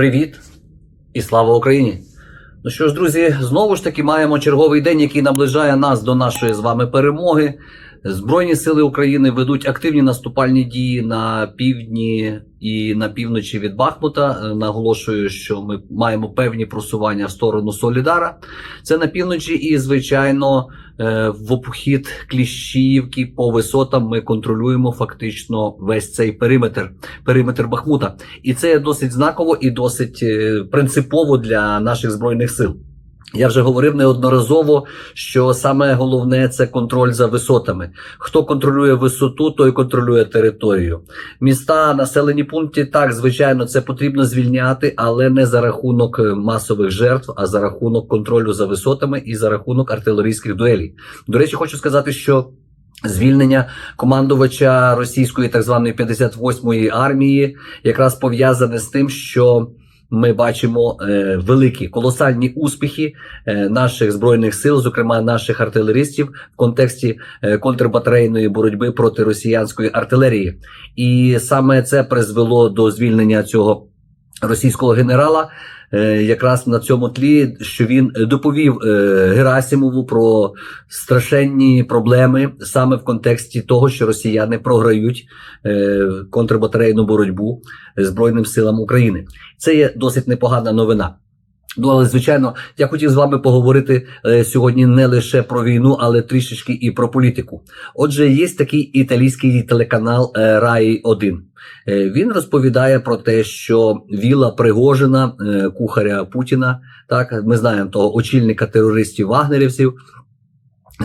Привіт і слава Україні! Ну що ж, друзі, знову ж таки маємо черговий день, який наближає нас до нашої з вами перемоги. Збройні сили України ведуть активні наступальні дії на півдні і на півночі від Бахмута. Е, Наголошую, що ми маємо певні просування в сторону Солідара. Це на півночі, і звичайно, е, в обхід Кліщіївки по висотам ми контролюємо фактично весь цей периметр, периметр Бахмута. І це досить знаково і досить е, принципово для наших збройних сил. Я вже говорив неодноразово, що саме головне це контроль за висотами. Хто контролює висоту, той контролює територію. Міста, населені пункти, так звичайно, це потрібно звільняти, але не за рахунок е, масових жертв, а за рахунок контролю за висотами і за рахунок артилерійських дуелей. До речі, хочу сказати, що. Звільнення командувача російської так званої 58-ї армії якраз пов'язане з тим, що ми бачимо е, великі колосальні успіхи е, наших збройних сил, зокрема наших артилеристів, в контексті е, контрбатарейної боротьби проти росіянської артилерії, і саме це призвело до звільнення цього російського генерала. Е, Якраз на цьому тлі, що він доповів е, Герасимову про страшенні проблеми саме в контексті того, що росіяни програють е, контрбатарейну боротьбу Збройним силам України. Це є досить непогана новина. Ну, але звичайно, я хотів з вами поговорити е, сьогодні не лише про війну, але трішечки і про політику. Отже, є такий італійський телеканал е, Раї 1 Е, Він розповідає про те, що віла Пригожина, е, кухаря Путіна, так ми знаємо того очільника терористів вагнерівців.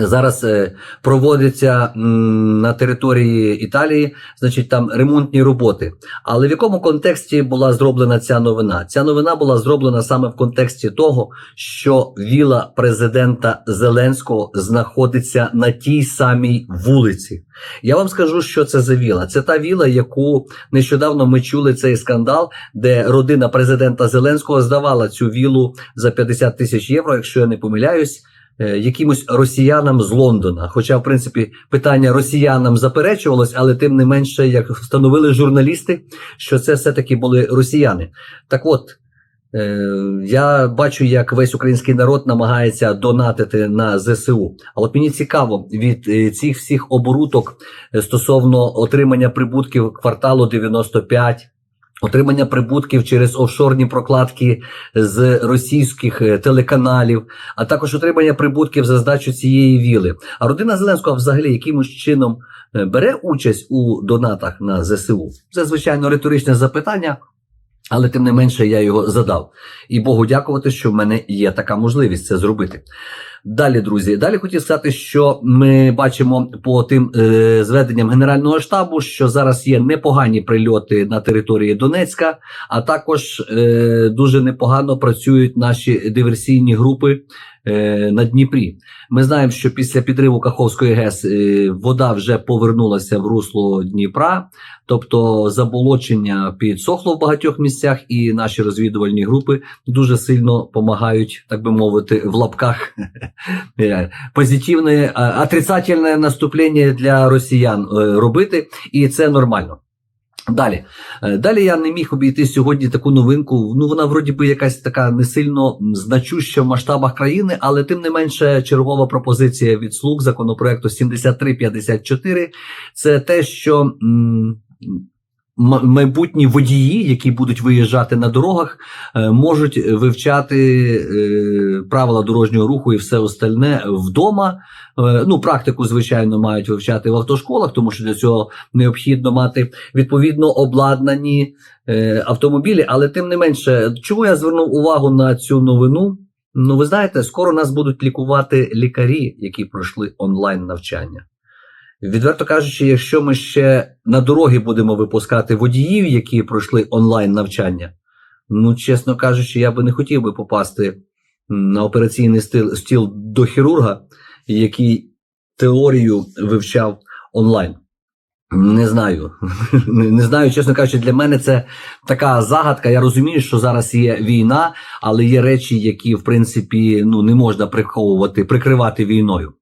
Зараз е, проводяться на території Італії, значить, там ремонтні роботи. Але в якому контексті була зроблена ця новина? Ця новина була зроблена саме в контексті того, що віла президента Зеленського знаходиться на тій самій вулиці. Я вам скажу, що це за віла. Це та віла, яку нещодавно ми чули цей скандал, де родина президента Зеленського здавала цю вілу за 50 тисяч євро, якщо я не помиляюсь. Е, Якимось росіянам з Лондона. Хоча, в принципі, питання росіянам заперечувалось, але тим не менше, як встановили журналісти, що це все-таки були росіяни. Так от, е, я бачу, як весь український народ намагається донатити на ЗСУ. А от мені цікаво від е, цих всіх оборудок стосовно отримання прибутків кварталу 95, отримання прибутків через офшорні прокладки з російських е, телеканалів, а також отримання прибутків за здачу цієї віли. А родина Зеленського взагалі якимось чином е, бере участь у донатах на ЗСУ? Це звичайно риторичне запитання. Але тим не менше я його задав. І Богу дякувати, що в мене є така можливість це зробити. Далі, друзі, далі хотів сказати, що ми бачимо по тим е, зведенням Генерального штабу, що зараз є непогані прильоти на території Донецька, а також е, дуже непогано працюють наші диверсійні групи на Дніпрі. Ми знаємо, що після підриву Каховської ГЕС е, вода вже повернулася в русло Дніпра, тобто заболочення підсохло в багатьох місцях, і наші розвідувальні групи дуже сильно допомагають, так би мовити, в лапках е, позитивне, отрицательне наступлення для росіян е, робити, і це нормально. Далі, Е, далі я не міг обійти сьогодні таку новинку. Ну вона вроді би якась така не сильно значуща в масштабах країни, але тим не менше чергова пропозиція від слуг законопроекту 7354 Це те, що майбутні водії, які будуть виїжджати на дорогах, е, можуть вивчати е, правила дорожнього руху і все остальне вдома. Е, Ну, практику, звичайно, мають вивчати в автошколах, тому що для цього необхідно мати відповідно обладнані автомобілі. Але тим не менше, чому я звернув увагу на цю новину? Ну, ви знаєте, скоро нас будуть лікувати лікарі, які пройшли онлайн навчання. Відверто кажучи, якщо ми ще на дороги будемо випускати водіїв, які пройшли онлайн навчання, ну, чесно кажучи, я би не хотів би попасти на операційний стіл, стіл до хірурга, який теорію вивчав онлайн. Не знаю. Не знаю, чесно кажучи, для мене це така загадка. Я розумію, що зараз є війна, але є речі, які, в принципі, ну, не можна приховувати, прикривати війною.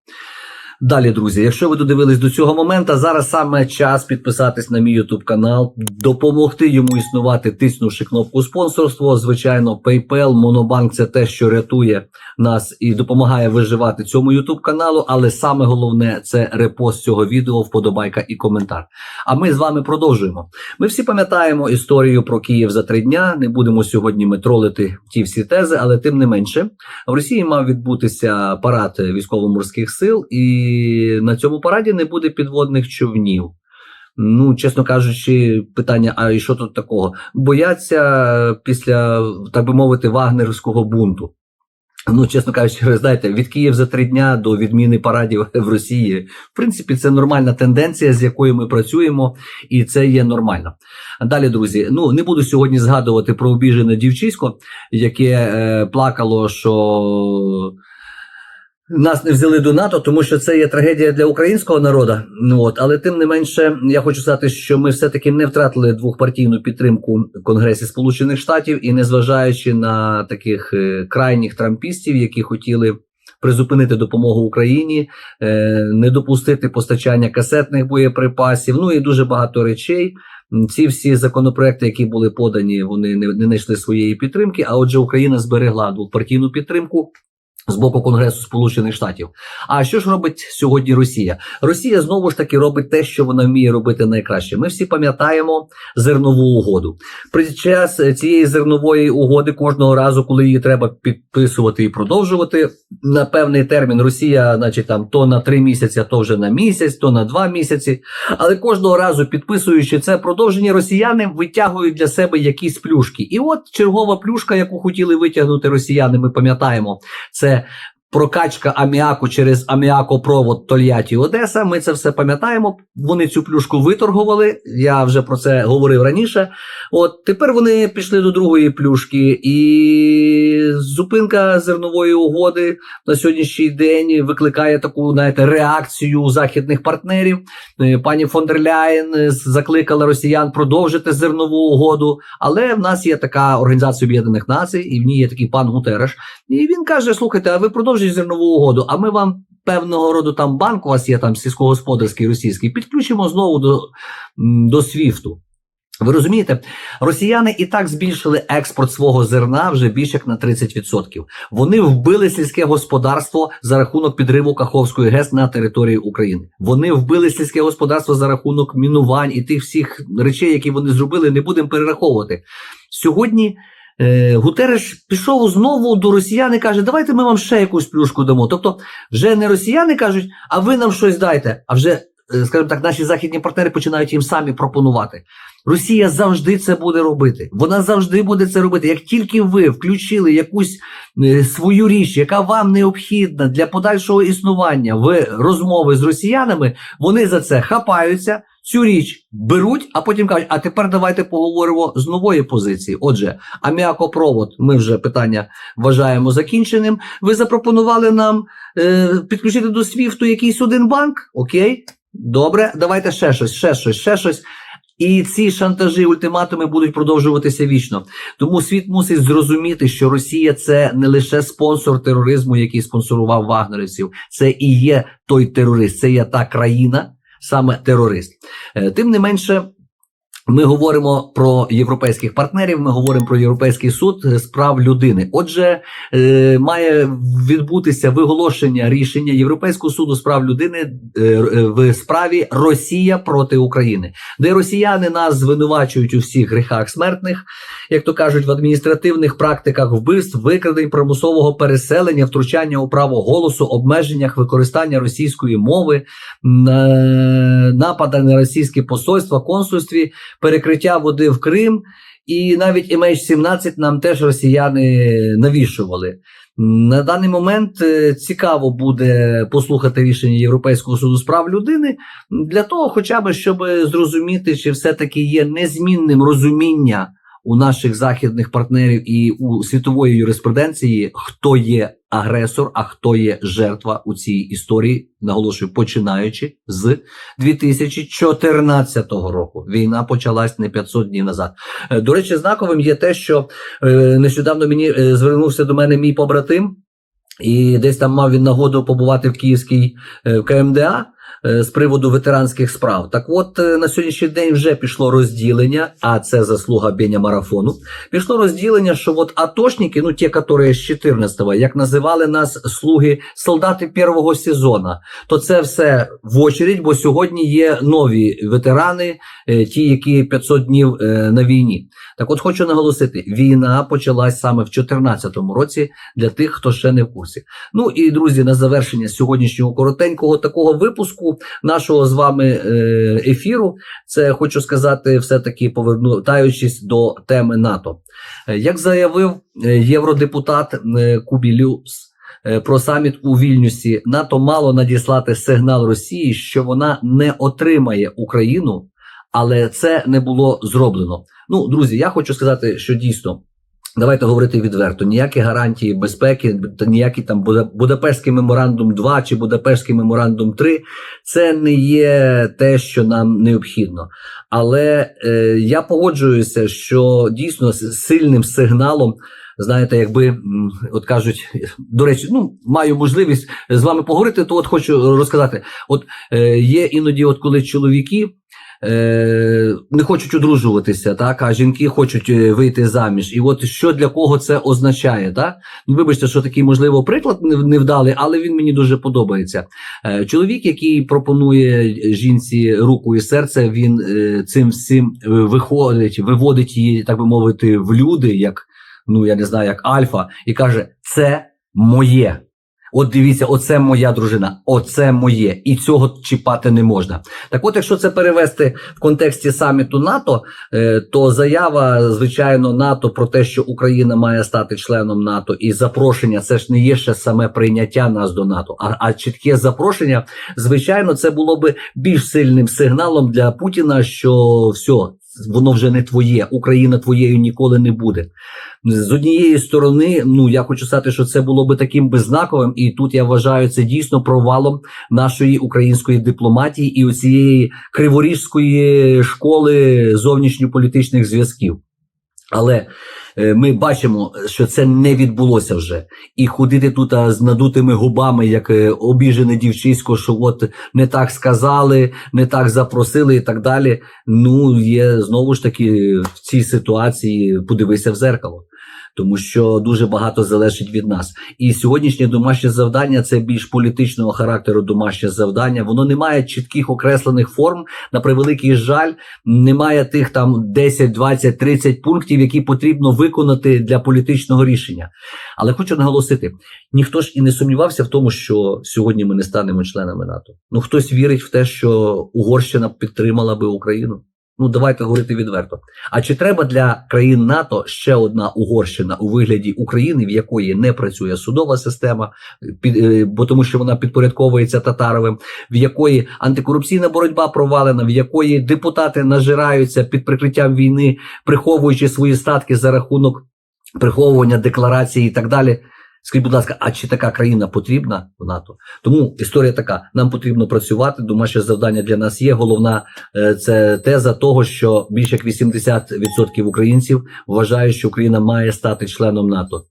Далі, друзі, якщо ви додивились до цього моменту, зараз саме час підписатись на мій YouTube канал, допомогти йому існувати, тиснувши кнопку спонсорство. Звичайно, PayPal, Monobank – це те, що рятує нас і допомагає виживати цьому YouTube каналу. Але саме головне це репост цього відео, вподобайка і коментар. А ми з вами продовжуємо. Ми всі пам'ятаємо історію про Київ за три дня. Не будемо сьогодні ми тролити ті всі тези, але тим не менше, в Росії мав відбутися парад військово-морських сил, і на цьому параді не буде підводних човнів. Ну, чесно кажучи, питання: а і що тут такого? Бояться після, так би мовити, вагнерського бунту. Ну, чесно кажучи, ви знаєте, від Київ за три дня до відміни парадів в Росії, в принципі, це нормальна тенденція, з якою ми працюємо, і це є нормально. Далі, друзі, ну не буду сьогодні згадувати про обіжене дівчисько, яке е, плакало, що нас не взяли до НАТО, тому що це є трагедія для українського народу. Ну от, але тим не менше, я хочу сказати, що ми все-таки не втратили двохпартійну підтримку в Конгресі Сполучених Штатів і незважаючи на таких е, крайніх трампістів, які хотіли. Призупинити допомогу Україні, е, не допустити постачання касетних боєприпасів, ну і дуже багато речей. Ці всі законопроекти, які були подані, вони не, не знайшли своєї підтримки. А отже, Україна зберегла двопартійну підтримку з боку Конгресу Сполучених Штатів. А що ж робить сьогодні Росія? Росія знову ж таки робить те, що вона вміє робити найкраще. Ми всі пам'ятаємо зернову угоду. Під час цієї зернової угоди кожного разу, коли її треба підписувати і продовжувати на певний термін, Росія, значить, там то на три місяці, то вже на місяць, то на два місяці. Але кожного разу, підписуючи це продовження, росіяни витягують для себе якісь плюшки. І от чергова плюшка, яку хотіли витягнути росіяни, ми пам'ятаємо, це Yeah. Прокачка аміаку через аміакопровод Тольятті Одеса. Ми це все пам'ятаємо. Вони цю плюшку виторгували. Я вже про це говорив раніше. От тепер вони пішли до другої плюшки, і зупинка зернової угоди на сьогоднішній день викликає таку знаєте, реакцію західних партнерів. Е, Пані фон дер Ляєн е, закликала росіян продовжити зернову угоду. Але в нас є така організація Об'єднаних Націй, і в ній є такий пан Гутереш. І він каже: слухайте, а ви продовжуєте зернову угоду, а ми вам. Певного роду там банк у вас є там сільськогосподарський російський, підключимо знову до, до СВІФТу. Ви розумієте, росіяни і так збільшили експорт свого зерна вже більше як на 30%. Вони вбили сільське господарство за рахунок підриву Каховської ГЕС на території України. Вони вбили сільське господарство за рахунок мінувань і тих всіх речей, які вони зробили, не будемо перераховувати. Сьогодні Гутереш пішов знову до росіян і каже: давайте ми вам ще якусь плюшку дамо. Тобто, вже не росіяни кажуть, а ви нам щось дайте. А вже, е, скажімо так, наші західні партнери починають їм самі пропонувати. Росія завжди це буде робити. Вона завжди буде це робити. Як тільки ви включили якусь е, свою річ, яка вам необхідна для подальшого існування в розмови з росіянами, вони за це хапаються. Цю річ беруть, а потім кажуть, а тепер давайте поговоримо з нової позиції. Отже, аміакопровод, ми вже питання вважаємо закінченим. Ви запропонували нам е, підключити до СВІФТу якийсь один банк? Окей, добре, давайте ще щось, ще щось, ще щось. І ці шантажі, ультиматуми будуть продовжуватися вічно. Тому світ мусить зрозуміти, що Росія це не лише спонсор тероризму, який спонсорував вагнерівців, це і є той терорист, це є та країна, саме терорист. Е, Тим не менше. Ми говоримо про європейських партнерів. Ми говоримо про європейський суд з прав людини. Отже, е, має відбутися виголошення рішення Європейського суду з прав людини е, е, в справі Росія проти України, де росіяни нас звинувачують у всіх гріхах смертних, як то кажуть, в адміністративних практиках вбивств, викрадень, примусового переселення, втручання у право голосу, обмеженнях використання російської мови, на- напада на російське посольство, консульстві, перекриття води в Крим. І навіть MH17 нам теж росіяни навішували. На даний момент е, цікаво буде послухати рішення Європейського суду з прав людини для того, хоча б щоб зрозуміти, чи все-таки є незмінним розуміння у наших західних партнерів і у світової юриспруденції, хто є агресор, а хто є жертва у цій історії, наголошую, починаючи з 2014 року. Війна почалась не 500 днів назад. Е, До речі, знаковим є те, що е, нещодавно мені е, звернувся до мене мій побратим. І десь там мав він нагоду побувати в Київській в КМДА з приводу ветеранських справ. Так от е, на сьогоднішній день вже пішло розділення, а це заслуга Беня марафону. Пішло розділення, що от атошники, ну ті, які з 14-го, як називали нас слуги солдати першого сезону, то це все в очередь, бо сьогодні є нові ветерани, е, ті, які 500 днів е, на війні. Так от хочу наголосити, війна почалась саме в 2014 році для тих, хто ще не в курсі. Ну і друзі, на завершення сьогоднішнього коротенького такого випуску нашого з вами е, ефіру, це хочу сказати, все-таки повертаючись до теми НАТО. Е, Як заявив е, євродепутат Кубілюс про саміт у Вільнюсі, НАТО мало надіслати сигнал Росії, що вона не отримає Україну, але це не було зроблено. Ну, друзі, я хочу сказати, що дійсно. Давайте говорити відверто: ніякі гарантії безпеки, та ніякий там Буда- Будапештський меморандум 2 чи Будапештський меморандум 3 це не є те, що нам необхідно. Але е, я погоджуюся, що дійсно сильним сигналом, знаєте, якби от кажуть, до речі, ну маю можливість з вами поговорити, то от хочу розказати: от е, є іноді, от коли чоловіки. Е, не хочуть одружуватися, так а жінки хочуть е, вийти заміж. І от що для кого це означає? Так? Ну, вибачте, що такий можливо приклад не- невдалий, але він мені дуже подобається. Е, чоловік, який пропонує жінці руку і серце, він цим всім виходить, виводить її, так би мовити, в люди, як ну я не знаю, як альфа, і каже: це моє. От дивіться, оце моя дружина, оце моє, і цього чіпати не можна. Так, от, якщо це перевести в контексті саміту НАТО, е, то заява, звичайно, НАТО про те, що Україна має стати членом НАТО, і запрошення це ж не є ще саме прийняття нас до НАТО, а, а чітке запрошення, звичайно, це було би більш сильним сигналом для Путіна, що все. Воно вже не твоє, Україна твоєю ніколи не буде. З однієї сторони, ну я хочу сказати, що це було би таким би знаковим, і тут я вважаю це дійсно провалом нашої української дипломатії і оцієї криворіжської школи зовнішньополітичних зв'язків. Але е, ми бачимо, що це не відбулося вже. І ходити тут з надутими губами, як е, обіжене дівчисько, що от не так сказали, не так запросили і так далі. Ну, є знову ж таки в цій ситуації подивися в зеркало. Тому що дуже багато залежить від нас. І сьогоднішнє домашнє завдання це більш політичного характеру домашнє завдання. Воно не має чітких окреслених форм. На превеликий жаль, немає тих там 10, 20, 30 пунктів, які потрібно виконати для політичного рішення. Але хочу наголосити: ніхто ж і не сумнівався в тому, що сьогодні ми не станемо членами НАТО. Ну хтось вірить в те, що Угорщина підтримала би Україну. Ну, давайте говорити відверто. А чи треба для країн НАТО ще одна Угорщина у вигляді України, в якої не працює судова система, під, е, бо тому що вона підпорядковується татаровим, в якої антикорупційна боротьба провалена, в якої депутати нажираються під прикриттям війни, приховуючи свої статки за рахунок приховування декларації і так далі. Скажіть, будь ласка, а чи така країна потрібна в НАТО? Тому історія така: нам потрібно працювати. Домашнє завдання для нас є. Головна е, це теза того, що більше як 80% українців вважають, що Україна має стати членом НАТО.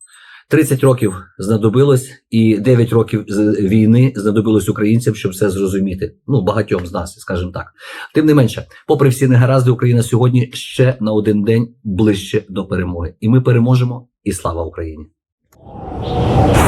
30 років знадобилось, і 9 років війни знадобилось українцям, щоб це зрозуміти. Ну багатьом з нас, скажімо так. Тим не менше, попри всі негаразди, Україна сьогодні ще на один день ближче до перемоги, і ми переможемо. І слава Україні! そう。